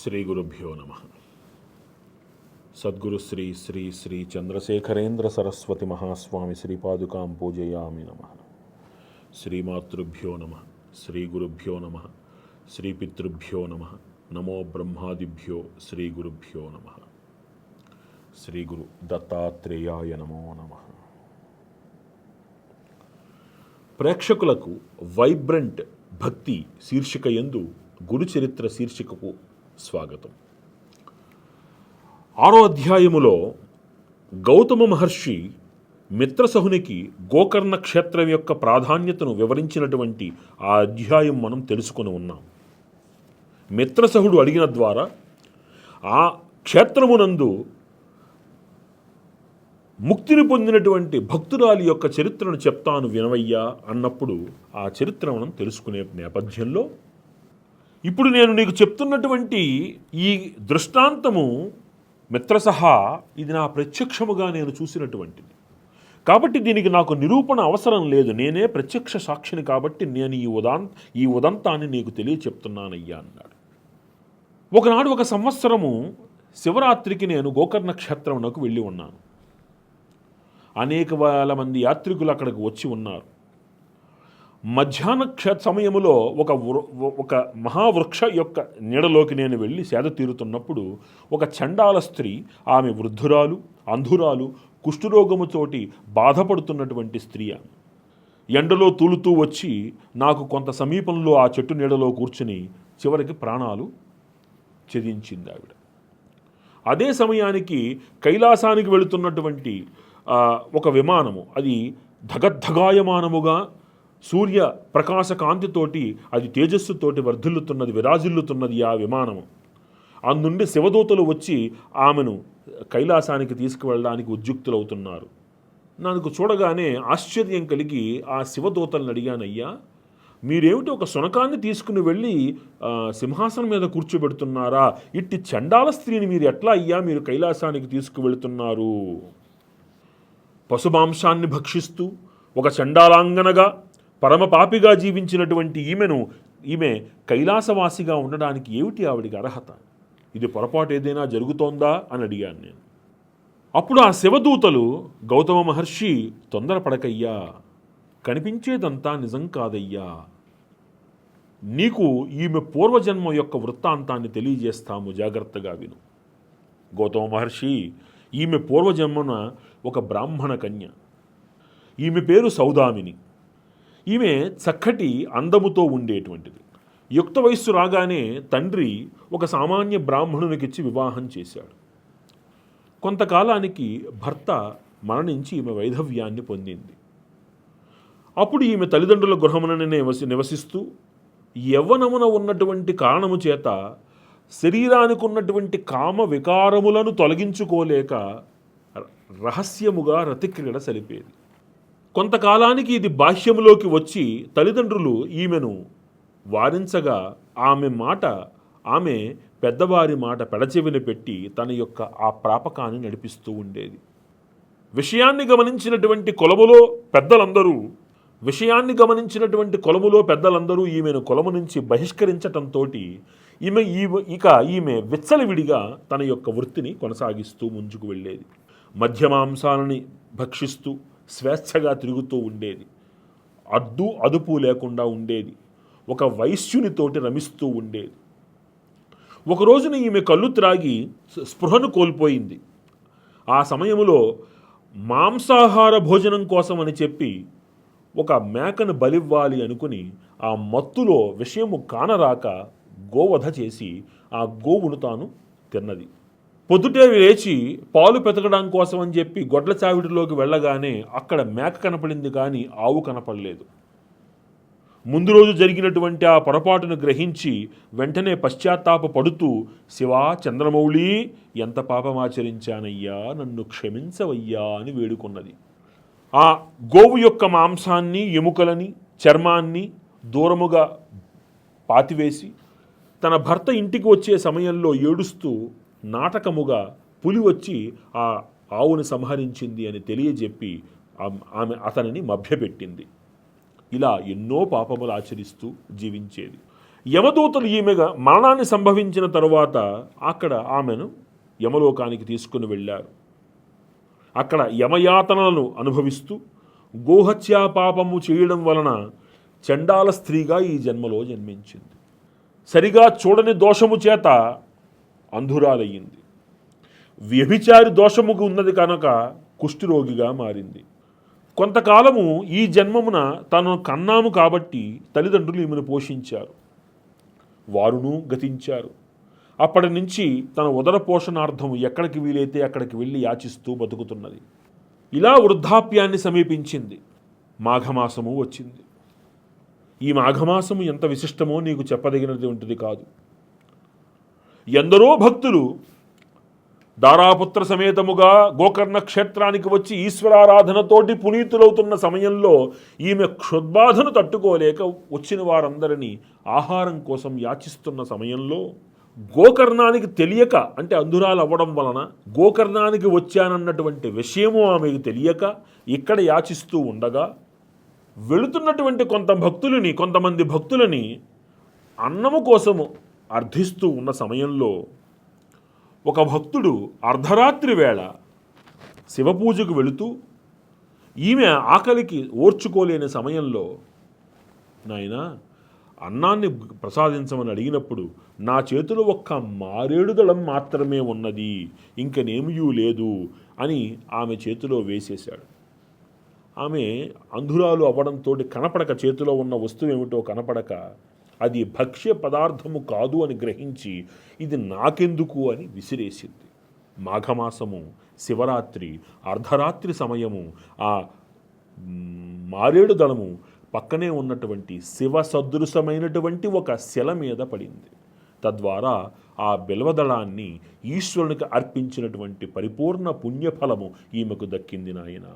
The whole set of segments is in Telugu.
శ్రీ గురుభ్యో నమ. సద్గురు శ్రీ శ్రీ శ్రీ చంద్రశేఖరేంద్ర సరస్వతి మహాస్వామి శ్రీపాదుకాం పూజయామి నమ. శ్రీమాతృభ్యో నమ శ్రీ గురుభ్యో నమ శ్రీపితృభ్యో నమ నమో బ్రహ్మాదిభ్యో శ్రీ గురుభ్యో నమ. శ్రీ గురు దత్తాత్రేయాయ నమో నమ. ప్రేక్షకులకు వైబ్రెంట్ భక్తి శీర్షిక ఎందు గురుచరిత్ర శీర్షికకు స్వాగతం. ఆరో అధ్యాయములో గౌతమ మహర్షి మిత్రసహునికి గోకర్ణ క్షేత్రం యొక్క ప్రాధాన్యతను వివరించినటువంటి ఆ అధ్యాయం మనం తెలుసుకొని ఉన్నాం. మిత్రసహుడు అడిగిన ద్వారా ఆ క్షేత్రమునందు ముక్తిని పొందినటువంటి భక్తురాలి యొక్క చరిత్రను చెప్తాను వినవయ్యా అన్నప్పుడు ఆ చరిత్ర మనం తెలుసుకునే నేపథ్యంలో ఇప్పుడు నేను నీకు చెప్తున్నటువంటి ఈ దృష్టాంతము మిత్రసహా ఇది నా ప్రత్యక్షముగా నేను చూసినటువంటిది. కాబట్టి దీనికి నాకు నిరూపణ అవసరం లేదు. నేనే ప్రత్యక్ష సాక్షిని కాబట్టి నేను ఈ ఉదాం ఈ ఉదంతాన్ని నీకు తెలియచెప్తున్నానయ్యా అన్నాడు. ఒకనాడు ఒక సంవత్సరము శివరాత్రికి నేను గోకర్ణ క్షేత్రమునకు వెళ్ళి ఉన్నాను. అనేక వేల మంది యాత్రికులు అక్కడికి వచ్చి ఉన్నారు. మధ్యాహ్న క్ష సమయములో ఒక వృ- ఒక మహావృక్ష యొక్క నీడలోకి నేను వెళ్ళి సేద తీరుతున్నప్పుడు ఒక చండాల స్త్రీ ఆమె వృద్ధురాలు అంధురాలు కుష్ఠరోగముతోటి బాధపడుతున్నటువంటి స్త్రీ ఆమె. ఎండలో తూలుతూ వచ్చి నాకు కొంత సమీపంలో ఆ చెట్టు నీడలో కూర్చుని చివరికి ప్రాణాలు చెదించింది ఆవిడ. అదే సమయానికి కైలాసానికి వెళుతున్నటువంటి ఒక విమానము అది ధగద్ధగాయమానముగా సూర్య ప్రకాశ కాంతితోటి అది తేజస్సుతోటి వర్ధిల్లుతున్నది విరాజిల్లుతున్నది ఆ విమానము. అందుండి శివదూతలు వచ్చి ఆమెను కైలాసానికి తీసుకువెళ్ళడానికి ఉద్యుక్తులవుతున్నారు. నాకు చూడగానే ఆశ్చర్యం కలిగి ఆ శివదూతలను అడిగానయ్యా మీరేమిటి ఒక శునకాన్ని తీసుకుని వెళ్ళి సింహాసనం మీద కూర్చోబెడుతున్నారా? ఇట్టి చండాల స్త్రీని మీరు ఎట్లా అయ్యా మీరు కైలాసానికి తీసుకువెళుతున్నారు? పశుమాంసాన్ని భక్షిస్తూ ఒక చండాలాంగనగా పరమపాపిగా జీవించినటువంటి ఈమెను ఈమె కైలాసవాసిగా ఉండడానికి ఏమిటి ఆవిడికి అర్హత? ఇది పొరపాటు ఏదైనా జరుగుతోందా అని అడిగాను నేను. అప్పుడు ఆ శివదూతలు గౌతమ మహర్షి తొందరపడకయ్యా కనిపించేదంతా నిజం కాదయ్యా. నీకు ఈమె పూర్వజన్మ యొక్క వృత్తాంతాన్ని తెలియజేస్తాము జాగ్రత్తగా విను. గౌతమ మహర్షి ఈమె పూర్వజన్మన ఒక బ్రాహ్మణ కన్య. ఈమె పేరు సౌదామిని. ఈమె చక్కటి అందముతో ఉండేటువంటిది. యుక్త వయస్సు రాగానే తండ్రి ఒక సామాన్య బ్రాహ్మణునికిచ్చి వివాహం చేశాడు. కొంతకాలానికి భర్త మరణించి ఈమె వైధవ్యాన్ని పొందింది. అప్పుడు ఈమె తల్లిదండ్రుల గృహముననే నివసి నివసిస్తూ యవ్వనమున ఉన్నటువంటి కారణము చేత శరీరానికి ఉన్నటువంటి కామ వికారములను తొలగించుకోలేక రహస్యముగా రతిక్రీడ సలిపేది. కొంతకాలానికి ఇది బాహ్యములోకి వచ్చి తల్లిదండ్రులు ఈమెను వారించగా ఆమె మాట ఆమె పెద్దవారి మాట పెడచెవిన పెట్టి తన యొక్క ఆ ప్రాపకాన్ని నడిపిస్తూ ఉండేది. విషయాన్ని గమనించినటువంటి కొలములో పెద్దలందరూ విషయాన్ని గమనించినటువంటి కొలములో పెద్దలందరూ ఈమెను కొలము నుంచి బహిష్కరించటంతో ఈమె ఈ ఇక ఈమె విచ్చలవిడిగా తన యొక్క వృత్తిని కొనసాగిస్తూ ముందుకు వెళ్ళేది. మధ్యమాంసాలని భక్షిస్తూ స్వేచ్ఛగా తిరుగుతూ ఉండేది. అడ్డు అదుపు లేకుండా ఉండేది. ఒక వైశ్యునితోటి రమిస్తూ ఉండేది. ఒక రోజున ఈమె కళ్ళు త్రాగి స్పృహను కోల్పోయింది. ఆ సమయంలో మాంసాహార భోజనం కోసం అని చెప్పి ఒక మేకను బలివ్వాలి అనుకుని ఆ మత్తులో విషయము కానరాక గోవధ చేసి ఆ గోవును తాను తిన్నది. పొద్దుటే లేచి పాలు పెతకడం కోసం అని చెప్పి గొడ్ల చావిడిలోకి వెళ్ళగానే అక్కడ మేక కనపడింది కానీ ఆవు కనపడలేదు. ముందు రోజు జరిగినటువంటి ఆ పొరపాటును గ్రహించి వెంటనే పశ్చాత్తాప పడుతూ శివా చంద్రమౌళి ఎంత పాపమాచరించానయ్యా నన్ను క్షమించవయ్యా అని వేడుకున్నది. ఆ గోవు యొక్క మాంసాన్ని ఎముకలని చర్మాన్ని దూరముగా పాతివేసి తన భర్త ఇంటికి వచ్చే సమయంలో ఏడుస్తూ నాటకముగా పులి వచ్చి ఆ ఆవుని సంహరించింది అని తెలియజెప్పి ఆమె అతనిని మభ్యపెట్టింది. ఇలా ఎన్నో పాపములు ఆచరిస్తూ జీవించేది. యమదూతలు ఈమెగా మరణాన్ని సంభవించిన తరువాత అక్కడ ఆమెను యమలోకానికి తీసుకుని వెళ్ళారు. అక్కడ యమయాతనలను అనుభవిస్తూ గోహత్యా పాపము చేయడం వలన చండాల స్త్రీగా ఈ జన్మలో జన్మించింది. సరిగా చూడని దోషము చేత అంధురాలయ్యింది. వ్యభిచారి దోషముకు ఉన్నది కనుక కుష్ఠిరోగిగా మారింది. కొంతకాలము ఈ జన్మమున తను కన్నాము కాబట్టి తల్లిదండ్రులు ఈమెను పోషించారు. వారును గతించారు. అప్పటి నుంచి తన ఉదర పోషణార్థం ఎక్కడికి వీలైతే అక్కడికి వెళ్ళి యాచిస్తూ బతుకుతున్నది. ఇలా వృద్ధాప్యాన్ని సమీపించింది. మాఘమాసము వచ్చింది. ఈ మాఘమాసము ఎంత విశిష్టమో నీకు చెప్పదగినది ఉంటుంది కాదు. ఎందరో భక్తులు దారాపుత్ర సమేతముగా గోకర్ణ క్షేత్రానికి వచ్చి ఈశ్వరారాధనతోటి పునీతులవుతున్న సమయంలో ఈమె క్షుద్బాధను తట్టుకోలేక వచ్చిన వారందరినీ ఆహారం కోసం యాచిస్తున్న సమయంలో గోకర్ణానికి తెలియక అంటే అంధురాలు అవ్వడం వలన గోకర్ణానికి వచ్చానన్నటువంటి విషయము ఆమెకు తెలియక ఇక్కడ యాచిస్తూ ఉండగా వెళుతున్నటువంటి కొంత భక్తులని కొంతమంది భక్తులని అన్నము కోసము అర్థిస్తూ ఉన్న సమయంలో ఒక భక్తుడు అర్ధరాత్రి వేళ శివపూజకు వెళుతూ ఈమె ఆకలికి ఓర్చుకోలేని సమయంలో నాయనా అన్నాన్ని ప్రసాదించమని అడిగినప్పుడు నా చేతిలో ఒక్క మారేడు దళం మాత్రమే ఉన్నది ఇంకనేమియూ లేదు అని ఆమె చేతిలో వేసేశాడు. ఆమె అంధురాలు అవ్వడంతో కనపడక చేతిలో ఉన్న వస్తువు ఏమిటో కనపడక అది భక్ష్య పదార్థము కాదు అని గ్రహించి ఇది నాకెందుకు అని విసిరేసింది. మాఘమాసము శివరాత్రి అర్ధరాత్రి సమయము ఆ మారేడు దళము పక్కనే ఉన్నటువంటి శివ సదృశమైనటువంటి ఒక శిల మీద పడింది. తద్వారా ఆ బిల్వదళాన్ని ఈశ్వరునికి అర్పించినటువంటి పరిపూర్ణ పుణ్యఫలము ఈమెకు దక్కింది నాయన.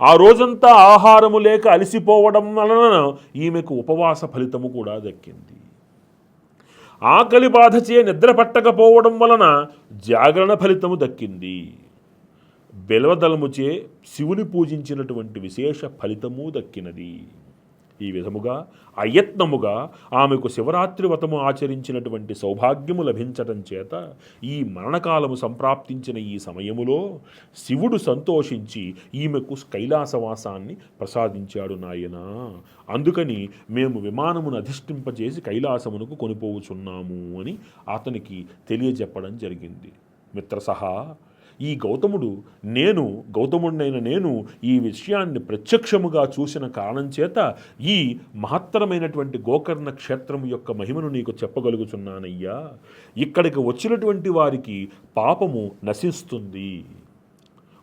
ఆ రోజంతా ఆహారము లేక అలసిపోవడం వలన ఈమెకు ఉపవాస ఫలితము కూడా దక్కింది. ఆకలి బాధచే నిద్ర పట్టకపోవడం వలన జాగరణ ఫలితము దక్కింది. బెలవదలముచే శివుని పూజించినటువంటి విశేష ఫలితము దక్కినది. ఈ విధముగా అయత్నముగా ఆమెకు శివరాత్రి వ్రతము ఆచరించినటువంటి సౌభాగ్యము లభించటం చేత ఈ మరణకాలము సంప్రాప్తించిన ఈ సమయములో శివుడు సంతోషించి ఈమెకు కైలాసవాసాన్ని ప్రసాదించాడు నాయనా. అందుకని మేము విమానమును అధిష్ఠింపజేసి కైలాసమునకు కొనిపోవుచున్నాము అని అతనికి తెలియజెప్పడం జరిగింది. మిత్రసహా ఈ గౌతముడు నేను గౌతముడినైన నేను ఈ విషయాన్ని ప్రత్యక్షముగా చూసిన కారణం చేత ఈ మహత్తరమైనటువంటి గోకర్ణ క్షేత్రం యొక్క మహిమను నీకు చెప్పగలుగుచున్నానయ్యా ఇక్కడికి వచ్చినటువంటి వారికి పాపము నశిస్తుంది.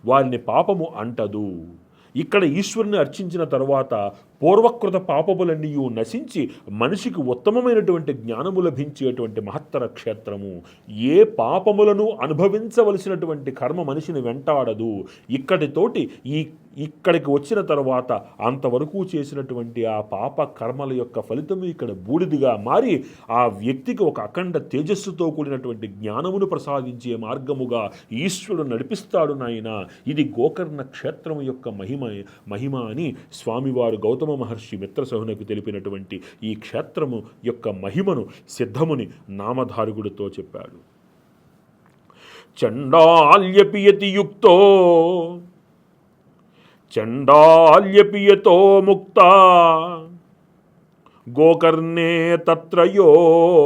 వారిని పాపము అంటదు. ఇక్కడ ఈశ్వరుని అర్చించిన తరువాత పూర్వకృత పాపములన్నీ నశించి మనిషికి ఉత్తమమైనటువంటి జ్ఞానము లభించేటువంటి మహత్తర క్షేత్రము. ఏ పాపములను అనుభవించవలసినటువంటి కర్మ మనిషిని వెంటాడదు. ఇక్కడితోటి ఈ ఇక్కడికి వచ్చిన తర్వాత అంతవరకు చేసినటువంటి ఆ పాప కర్మల యొక్క ఫలితము ఇక్కడ బూడిదిగా మారి ఆ వ్యక్తికి ఒక అఖండ తేజస్సుతో కూడినటువంటి జ్ఞానమును ప్రసాదించే మార్గముగా ఈశ్వరుడు నడిపిస్తాడు నాయన. ఇది గోకర్ణ క్షేత్రము యొక్క మహిమ మహిమ అని స్వామివారు గౌతమ మహర్షి మిత్రసహునకు తెలిపినటువంటి ఈ క్షేత్రము యొక్క మహిమను సిద్ధముని నామధారుగుడితో చెప్పాడు. చండాల్యపియతియుక్తో చండాల్యపియతో ముక్త గోకర్ణే తత్రయో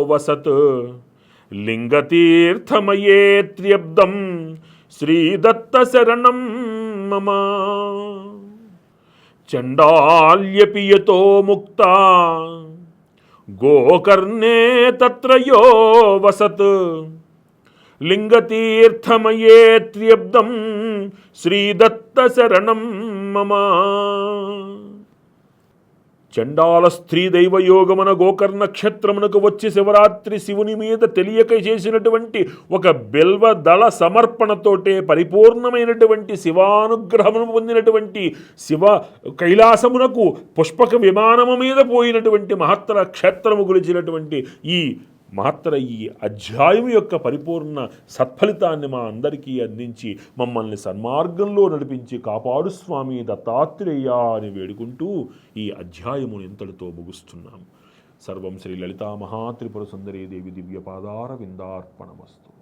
వసత్ లింగతీర్థమయేత్ర్యబ్దం శ్రీదత్త శరణం మమ. చండాల్యపియతో ముక్త. గోకర్ణే తత్ర యో వసత్. లింగతీర్థమయేత్ర్యబ్దం శ్రీదత్త శరణం మమ. చండాల స్త్రీ దైవయోగమున గోకర్ణ క్షేత్రమునకు వచ్చి శివరాత్రి శివుని మీద తెలియక చేసినటువంటి ఒక బిల్వ దళ సమర్పణతోటే పరిపూర్ణమైనటువంటి శివానుగ్రహమును పొందినటువంటి శివ కైలాసమునకు పుష్పక విమానము మీద పోయినటువంటి మహత్తర క్షేత్రము గురించినటువంటి ఈ మాత్ర ఈ అధ్యాయం యొక్క పరిపూర్ణ సత్ఫలితాన్ని మా అందరికీ అందించి మమ్మల్ని సన్మార్గంలో నడిపించి కాపాడు స్వామి దత్తాత్రేయ అని వేడుకుంటూ ఈ అధ్యాయమును ఇంతటితో ముగుస్తున్నాం. సర్వం శ్రీ లలితా మహాత్రిపుర సుందరీ దేవి దివ్య పాదార విందార్పణమస్తు